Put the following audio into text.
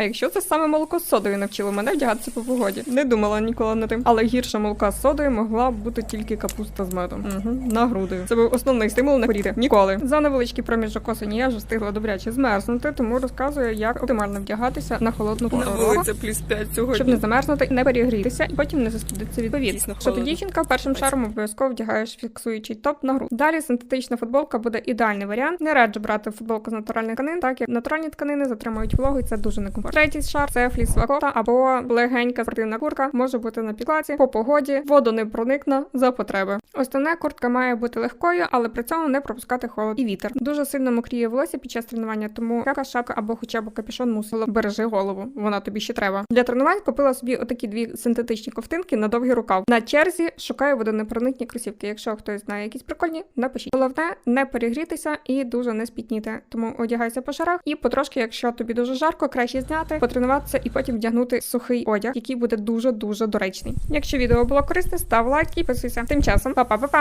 А якщо це саме молоко з содою навчило мене вдягатися по погоді? Не думала ніколи над тим. Але гірше молока з содою могла б бути тільки капуста з медом. Угу. На груди. Це був основний стимул не хворіти. Ніколи. За невеличкий проміжок осені я вже встигла добряче змерзнути, тому розказую, як оптимально вдягатися на холодну пору. року, плюс 5 сьогодні. щоб не замерзнути, не перегрітися і потім не застудитися від повітря. Що холодно. дівчинка першим шаром обов'язково вдягаєш фіксуючий топ на гру. Далі синтетична футболка буде ідеальний варіант. Не раджу брати футболку з натуральних тканин, так як натуральні тканини затримують вологу, і це дуже некомфортно. Третій шар це флісова кофта або легенька спортивна куртка, може бути на підкладці, по погоді, воду не проникне за потреби. Основна куртка має бути легкою, але при цьому не пропускати холод і вітер. Дуже сильно мокріє волосся під час тренування, тому така шапка або хоча б капюшон мусила бережи голову. Вона тобі ще треба. Для тренувань купила собі отакі дві синтетичні ковтинки на довгий рукав. На черзі шукаю водонепроникні кросівки. Якщо хтось знає якісь прикольні, напишіть. Головне не перегрітися і дуже не спітніти. Тому одягайся по шарах і потрошки, якщо тобі дуже жарко, краще зняти, потренуватися і потім вдягнути сухий одяг, який буде дуже дуже доречний. Якщо відео було корисне, став лайк і підписуйся. Тим часом, па-па-па-па!